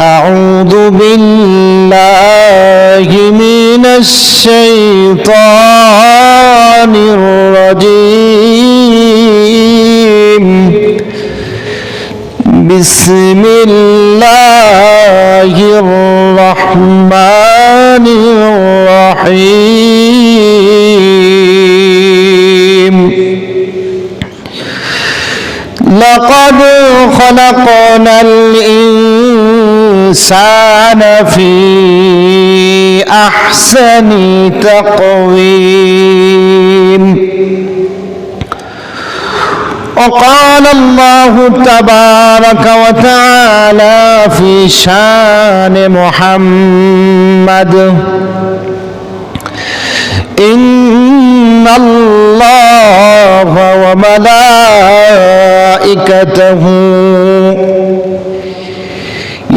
أعوذ بالله من الشيطان الرجيم بسم الله الرحمن الرحيم لقد خلقنا الإنسان في أحسن تقويم. وقال الله تبارك وتعالى في شان محمد إن الله وملائكته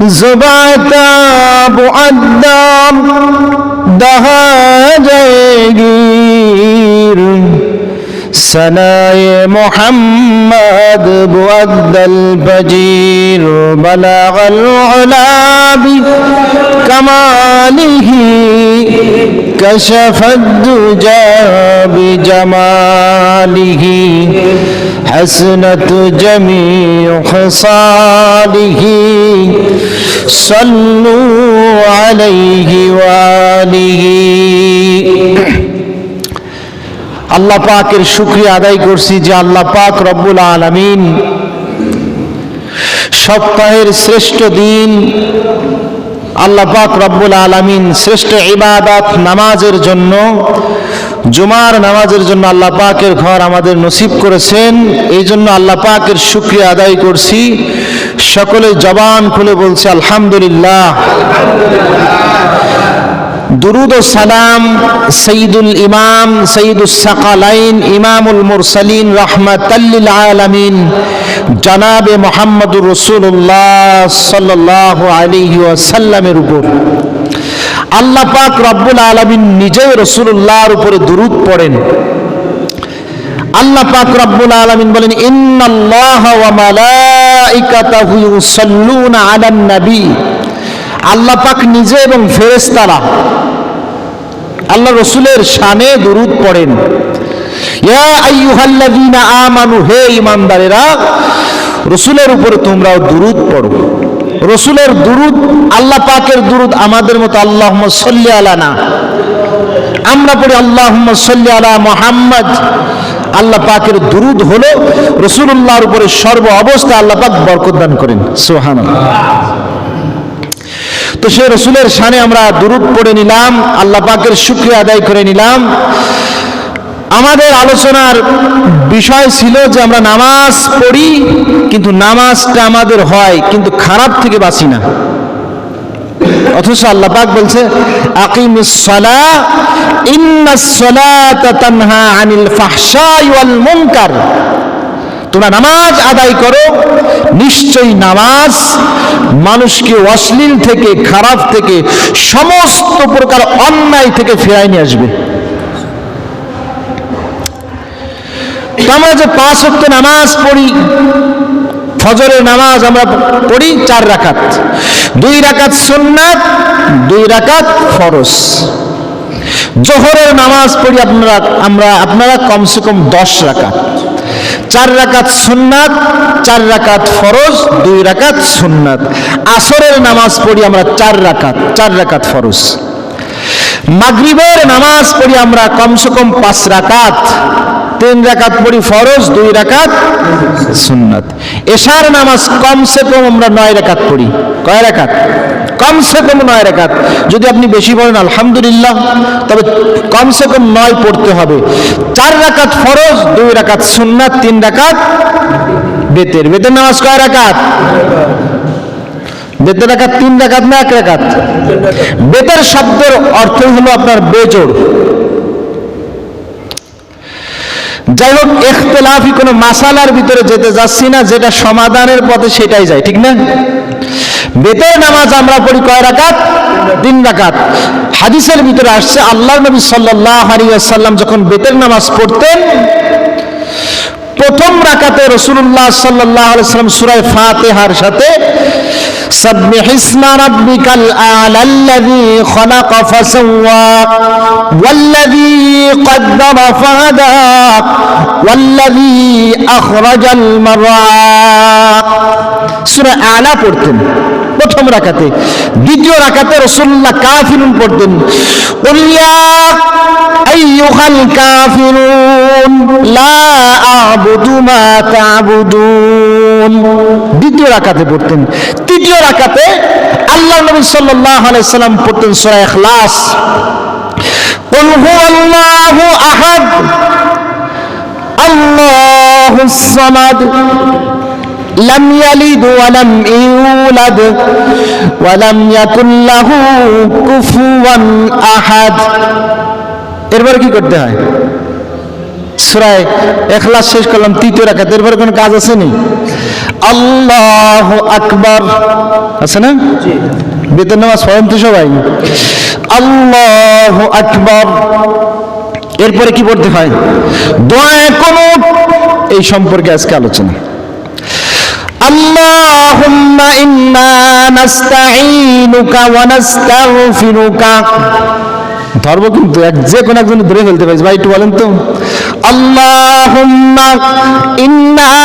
زبعت بعدام دها جيگیر سناي محمد بؤد البجير بلغ العلا بكماله كشف الدجى بجماله حسنة جميع خصاله صلوا عليه وآله আল্লাহ পাকের শুক্রিয়া আদায় করছি যে আল্লাহ পাক রব্বুল আলামিন সপ্তাহের শ্রেষ্ঠ দিন আল্লাহ পাক রব্বুল আলামিন শ্রেষ্ঠ ইবাদত নামাজের জন্য জুমার নামাজের জন্য আল্লাহ পাকের ঘর আমাদের নসিব করেছেন। এই জন্য আল্লাহ পাকের শুক্রিয়া আদায় করছি। সকলে জবান খুলে বলছে, আলহামদুলিল্লাহ। দুরুদ সালাম সঈদুল ইমাম সঈদুল সাকালাইন, ইমামুল মুরসালিন, রহমাতাল্লিল আলামিন। জনাবে মোহাম্মদুর রসুল্লাহ সাল্লাহ আলী ওয়াসাল্লামের উপর। আল্লাহ পাক রব্বুল আলমিন নিজেই রসুল্লাহর উপরে দুরুদ পড়েন। আল্লাহ পাক রব্বুল আলমিন বলেন, ইন্নাল্লাহ আল্লাহ পাক নিজে এবং ফেরেশতারা আল্লাহ রসুলের শানে দুরুদ পড়েন। আমানু, হে ঈমানদারেরা, রসুলের উপরে তোমরাও দুরুদ পড়ো। রসুলের দুরুদ, আল্লাহ পাকের দুরুদ আমাদের মতো আল্লাহ সল্লি আলা না আমরা পড়ি আল্লাহ সল্লি আলা মোহাম্মদ। আল্লাহ পাকের দুরুদ হলো রসুল্লাহর উপরে সর্ব অবস্থা আল্লাহ পাক বরকত দান করেন। সোহান তো সে রসুলের শানে আমরা দুরুদ পড়ে নিলাম, আল্লাহ পাকের শুক্রিয়া আদায় করে নিলাম। আমাদের আলোচনার বিষয় ছিল যে আমরা নামাজ পড়ি, কিন্তু নামাজটা আমাদের হয়, কিন্তু খারাপ থেকে বাঁচি না। অথচ আল্লাহ পাক বলছে তোমরা নামাজ আদায় করো, নিশ্চয়ই নামাজ মানুষকে অশ্লীল থেকে, খারাপ থেকে, সমস্ত প্রকার অন্যায় থেকে ফেরাই নিয়ে আসবে। আমরা পাঁচ ওয়াক্ত নামাজ পড়ি। ফজরের নামাজ আমরা পড়ি চার রাকাত। দুই রাকাত সুন্নাত, দুই রাকাত ফরজ। জোহরের নামাজ পড়ি আপনারা, আমরা, আপনারা কমসে কম দশ রাকাত। চার রাকাত সুন্নাত, চার রাকাত ফরজ, দুই রাকাত সুন্নাত। আসরের নামাজ পড়ি আমরা চার রাকাত চার রাকাত ফরজ। মাগরিবের নামাজ পড়ি আমরা কমসে কম পাঁচ রাকাত। তিন রাকাত পড়ি ফরজ, দুই রাকাত সুন্নাত। এশার নামাজ কমসে কম আমরা নয় রাকাত পড়ি। কয় রাকাত? কমসে কম নয় রাকাত। যদি আপনি বেশি পড়েন, আলহামদুলিল্লাহ। তবে কমসে কম নয় পড়তে হবে। চার রাকাত ফরজ, দুই রাকাত সুন্নাত, তিন রাকাত বেতের। বেতের নামাজ কয় রাকাত? বেতের রাকাত তিন রাকাত না এক রাকাত? বেতের শব্দের অর্থ হলো আপনার বেজোড়। যাই হোক এখতলাফি কোনো মাসালার ভিতরে যেতে যাচ্ছি না, যেটা সমাধানের পথে সেটাই যায়, ঠিক না? বেতের নামাজ আমরা পড়ি কয় রাকাত? তিন রাকাত। হাদিসের ভিতরে আসছে আল্লাহ নবী সাল্লাহ আলিয়াল্লাম যখন বেতের নামাজ পড়তেন, প্রথম রাকাতে রসুল্লাহ সাল্লাহ আলাইসাল্লাম সুরায় ফাতেহার সাথে سبح اسم ربك الأعلى الذي خلق فسوى والذي قدر فهدى والذي أخرج المرعى سورة أعلى পড়তেন প্রথম রাকাতে দ্বিতীয় রাকাতে রসুল্লাহ কাফিরুন পড়তেন قل يا أيها الكافرون لا أعبد ما تعبدون দ্বিতীয় রাকাতে পড়তেন তৃতীয় রাকাতে আল্লাহ নবী সাল্লাল্লাহু আলাইহি সাল্লাম পড়তেন সূরা ইখলাস قل هو الله أحد الله الصمد لم يلد ولم يولد ولم يكن له كفوا أحد এরপরে কি করতে হয় সুরায় এখলাস শেষ করলাম তৃতীয় রাখাত এরপরে কোনো কাজ আছে নি আল্লাহ আকবার আছে না বেতন নামাজ পড়েন তো সবাই আল্লাহ আকবার এরপরে কি পড়তে হয় দোয়ায় কোন এই সম্পর্কে আজকে আলোচনা اللهم إنا نستعينك ونستغفرك ধরবো কিন্তু এক যে কোনো একজন ধরে ফেলতে পারিস ভাই একটু বলেন তো اللهم إنا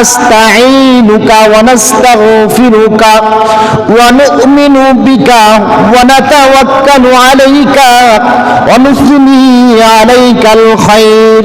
نستعينك ونستغفرك ونؤمن بك ونتوكل عليك ونثني عليك الخير.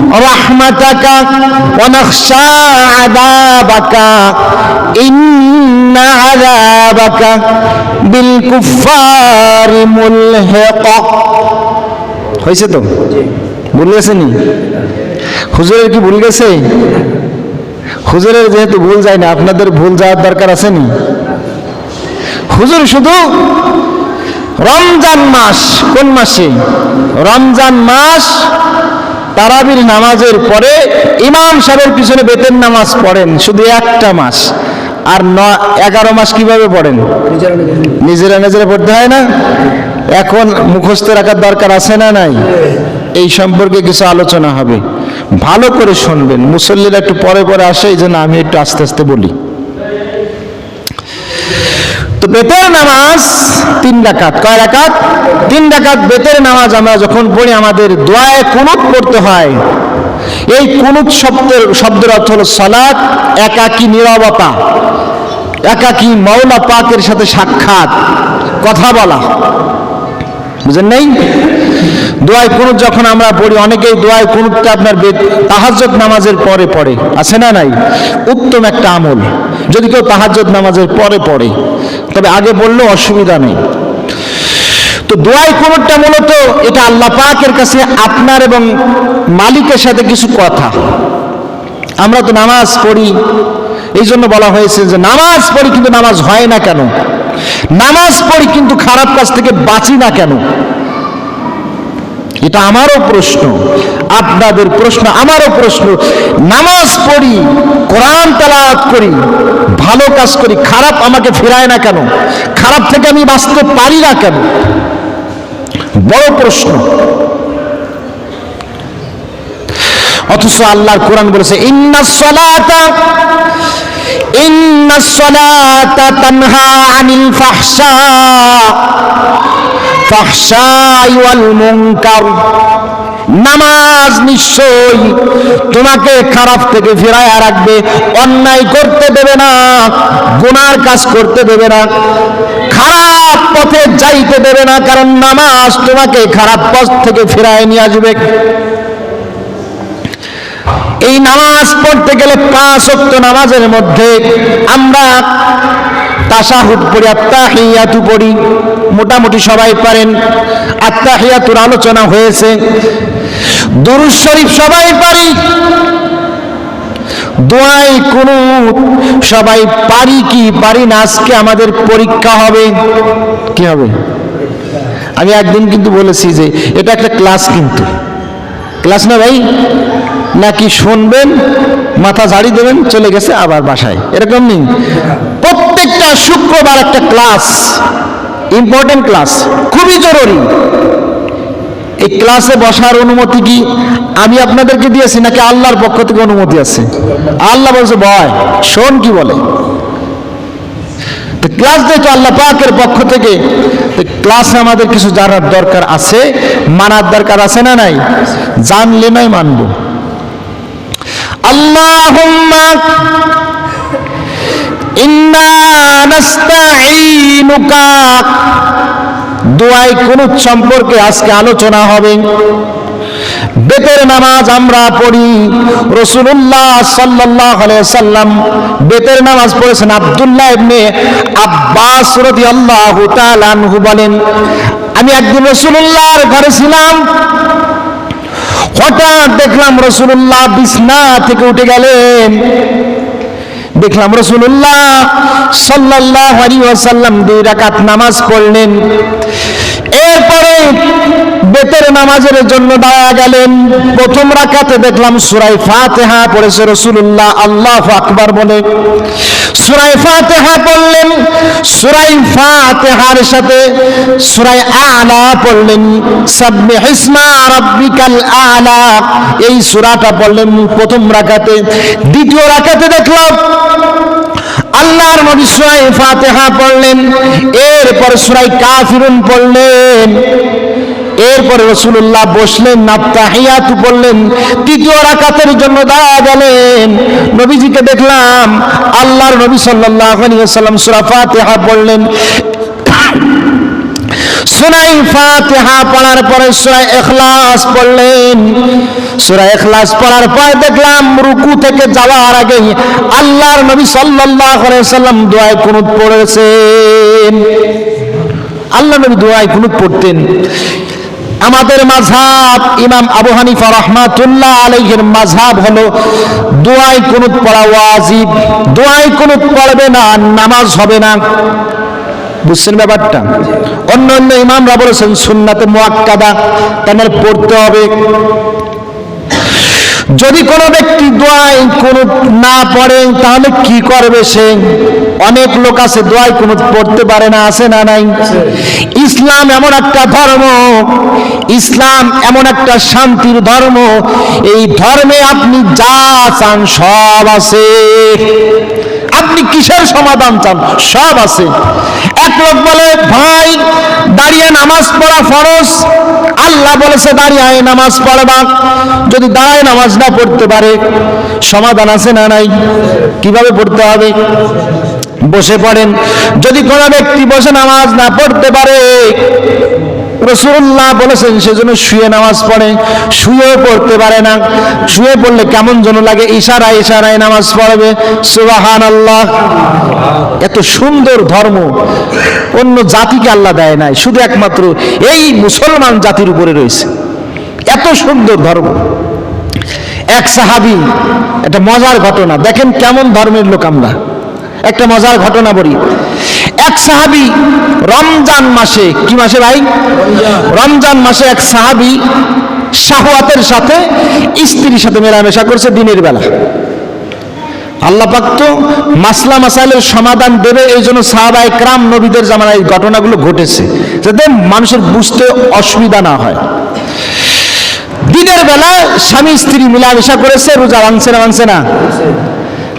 رحمتك ونخشى عذابك إن عذابك بالكفار ملحق হয়েছে তো ভুল গেছে নি হুজুরের কি ভুল গেছে হুজুরের যেহেতু ভুল যায় না আপনাদের ভুল যাওয়ার দরকার আছে নি হুজুর শুধু রমজান মাস কোন মাসে রমজান মাস তারাবির নামাজের পরে ইমাম সাহেবের পিছনে বেতের নামাজ পড়েন, শুধু একটা মাস। আর ন, এগারো মাস কীভাবে পড়েন? নিজেরা নিজেরা পড়তে হয় না? এখন মুখস্থ রাখার দরকার আছে না নাই? এই সম্পর্কে কিছু আলোচনা হবে। ভালো করে শুনবেন। মুসল্লিরা একটু পরে পরে আসে, এই জন্য আমি একটু আস্তে আস্তে বলি। তো বেতের নামাজ তিন ডাকাত কয় ডাকাত তিন ডাকাত বেতের নামাজ আমরা যখন পড়ি, আমাদের দোয়ায় কুনুত পড়তে হয়। এই কুনুত শব্দের শব্দের অর্থ হল সালাত, একাকী নিরবতা, একাকী মৌলা পাকের সাথে সাক্ষাৎ, কথা বলা। বুঝেন নেই? দোয়াই কুনুত যখন আমরা পড়ি, অনেকেই দোয়াই কুনুতটা আপনার তাহাজ্জত নামাজের পরে পড়ে। আছে না নাই? উত্তম একটা আমল। যদি কেউ তাহাজ্জত নামাজের পরে পড়ে, তবে আগে বললেও অসুবিধা নেই। তো দোয়াই কুনুতটা মূলত এটা আল্লাহ পাকের কাছে আপনার এবং মালিকের সাথে কিছু কথা। আমরা তো নামাজ পড়ি এই জন্য বলা হয়েছে যে নামাজ পড়ি কিন্তু নামাজ হয় না কেন? নামাজ পড়ি কিন্তু খারাপ কাজ থেকে বাঁচি না কেন? এটা আমারও প্রশ্ন, আপনাদের প্রশ্ন, আমারও প্রশ্ন। নামাজ পড়ি, কোরআন তালাওয়াত করি, ভালো কাজ করি, খারাপ আমাকে ফেরায় না কেন? খারাপ থেকে আমি বাঁচতে পারি না কেন? বড় প্রশ্ন। অথচ আল্লাহর কোরআন বলেছে, ইন্না সলাতা ওয়াল নামাজ নিশ্চয় তোমাকে খারাপ থেকে ফেরায় রাখবে, অন্যায় করতে দেবে না, গুনার কাজ করতে দেবে না, খারাপ পথে যাইতে দেবে না, কারণ নামাজ তোমাকে খারাপ পথ থেকে ফেরায় নিয়ে আসবে। এই নামাজ পড়তে গেলে পাঁচ ওয়াক্ত নামাজের মধ্যে আমরা তাশাহুদ পড়ি আত্মাহিয়াতু পড়ি। মোটামুটি সবাই পারেন। আত্মাহিয়াতুর আলোচনা হয়েছে। দুরুজ শরীফ সবাই পারি। দোয়াই কোনো সবাই পারি কি পারি না? আজকে আমাদের পরীক্ষা হবে। কি হবে? আমি একদিন কিন্তু বলেছি যে এটা একটা ক্লাস কিন্তু। ক্লাস না ভাই? নাকি শুনবেন, মাথা ঝাড়ি দেবেন, চলে গেছে আবার বাসায়। এরকম নেই। প্রত্যেকটা শুক্রবার একটা ক্লাস ইম্পর্টেন্ট ক্লাস, খুবই জরুরি। এই ক্লাসে বসার অনুমতি কি? আমি আপনাদেরকে দিয়েছি নাকি আল্লাহর পক্ষ থেকে অনুমতি আছে? আল্লাহ বলছে বয় শোন কি বলে? ক্লাস দেখো আল্লাহ পাকের পক্ষ থেকে ক্লাসে আমাদের কিছু জানার দরকার আছে, মানার দরকার আছে না নাই? জানলে নাই মানবো। আল্লাহুম্মা ইন্না নাস্তাঈনুকা দোয়াই সম্পর্কে আজকে আলোচনা হবে। বেতের নামাজ আমরা পড়ি। রসুল্লাহ সাল্লাহ সাল্লাম বেতের নামাজ পড়েছেন আবদুল্লাহ ইবনে আব্বাস তাআলা আনহু বলেন, আমি একদিন রসুল্লাহর ঘরে ছিলাম হঠাৎ দেখলাম রসুল্লাহ বিছনা থেকে উঠে গেলেন। দেখলাম রসুল্লাহ সাল্লাহ আলী ওয়াসাল্লাম দুই রাকাত নামাজ পড়লেন। এরপরে বেতের নামাজের জন্য দাঁড়া গেলেন। প্রথম রাকাতে দেখলাম সুরাই ফাতেহা পড়েছে রসুল্লাহ আল্লাহ আকবার বলে। সুরাই ফাতেহা পড়লেন সুরাই ফাতেহার সাথে সুরাই আলা পড়লেন। সাব্বে হিসমা রাব্বিকাল আলা, এই সুরাটা পড়লেন প্রথম রাকাতে। দ্বিতীয় রাকাতে দেখলাম আল্লাহর নবী সুরাই ফাতেহা পড়লেন, এরপর সুরাই কাফিরুন পড়লেন, এরপর রসুল্লাহ বসলেন নাপ্তাহিয়াতু বললেন তৃতীয় রাকাতের জন্য দাঁড়া গেলেন। নবীজিকে দেখলাম, আল্লাহর নবী সাল্লাহ আলাইহি ওয়াসাল্লাম সূরা ফাতিহা পড়লেন। সুরাই ফাতিহা পড়ার পরে সুরাই ইখলাস পড়লেন। সুরাই ইখলাস পড়ার পরে দেখলাম রুকু থেকে যাওয়ার আগে আল্লাহর নবী সাল্লাল্লাহু আলাইহি সাল্লাম দোয়ায় কুনুত পড়েছেন। আল্লাহ নবী দোয়ায় কুনুত পড়তেন। আমাদের মাঝহাব ইমাম আবু হানিফা রহমাতুল্লাহ আলাইহির মাঝহাব হলো দোয়াই কুনুত পড়া ওয়াজিব দোয়াই কুনুত পড়বে না, নামাজ হবে না। বুঝছেন ব্যাপারটা? অন্য অন্য ইমামরা বলেছেন সুন্নাতে মোয়াক্কাদা তাদের পড়তে হবে। যদি কোনো ব্যক্তি দোয়াই কোনো না পড়ে, তাহলে কি করবে সে? অনেক লোক আছে দোয়াই কোনো পড়তে পারে না, আছে না নাই? ইসলাম এমন একটা ধর্ম, ইসলাম এমন একটা শান্তির ধর্ম, এই ধর্মে আপনি যা চান সব আছে। আপনি কিসের সমাধান চান? সব আছে। এক লোক বলে, ভাই, দাঁড়িয়ে নামাজ পড়া ফরজ। আল্লাহ বলেছে, দাঁড়িয়ে নামাজ পড়বা। যদি দাঁড়ায় নামাজ না পড়তে পারে, সমাধান আছে না নাই? কীভাবে পড়তে হবে? বসে পড়েন। যদি কোনো ব্যক্তি বসে নামাজ না পড়তে পারে রসুল্লাহ বলেছেন সেজন্য শুয়ে নামাজ পড়ে। শুয়েও পড়তে পারে না। শুয়ে পড়লে কেমন যেন লাগে, ইশারায় ইশারায় নামাজ পড়বে। সুবাহান আল্লাহ এত সুন্দর ধর্ম। অন্য জাতিকে আল্লাহ দেয় নাই, শুধু একমাত্র এই মুসলমান জাতির উপরে রয়েছে। এত সুন্দর ধর্ম। এক সাহাবি, একটা মজার ঘটনা। দেখেন কেমন ধর্মের লোক আমরা। একটা মজার ঘটনা বলি। এক সাহাবি রমজান মাসে কি মাসে ভাই? রমজান। মাসে এক সাহাবি শাহওয়াতের সাথে স্ত্রীর সাথে মেলামেশা করছে দিনের বেলা। আল্লাহ পাক তো মাসলা মাসাইলের সমাধান দেবে এই জন্য সাহাবাই ক্রাম নবীদের জামানায় এই ঘটনাগুলো ঘটেছে যাতে মানুষের বুঝতে অসুবিধা না হয়। দিনের বেলা স্বামী স্ত্রী মিলামেশা করেছে রোজা ভাঙছে না ভাঙছে না?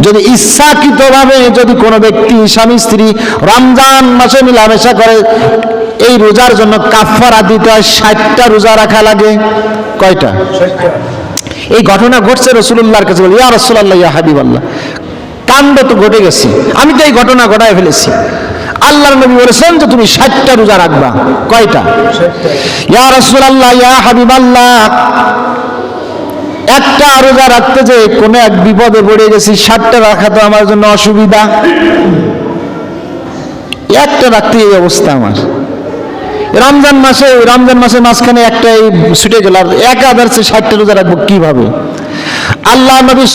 যদি ইচ্ছাকৃতভাবে যদি কোনো ব্যক্তি স্বামী স্ত্রী রমজান মাসে মিলামেশা করে এই রোজার জন্য কাফারা দিতে হয় ষাটটা রোজা রাখা লাগে। কয়টা? এই ঘটনা ঘটছে রসুল্লাহর কাছে বলি ইয়া রসুল্লাহ ইয়া হাবিবাল্লাহ কাণ্ড তো ঘটে গেছে। আমি তো এই ঘটনা ঘটায় ফেলেছি। আল্লাহর নবী বলেছেন যে তুমি ষাটটা রোজা রাখবা। কয়টা? ইয়া রসুল্লাহ ইয়া হাবিবাল্লাহ একটা রোজা রাখতে যে কোনো এক বিপদে পড়ে গেছি ষাটটা রাখা তো আমার জন্য অসুবিধা। একটা রাখতে এই অবস্থা আমার। রমজান মাসে, রমজান মাসের মাঝখানে একটাই ছুটে গেল, আর এক আদার্সে ষাটটা রোজা রাখব কীভাবে? আল্লাহ নবী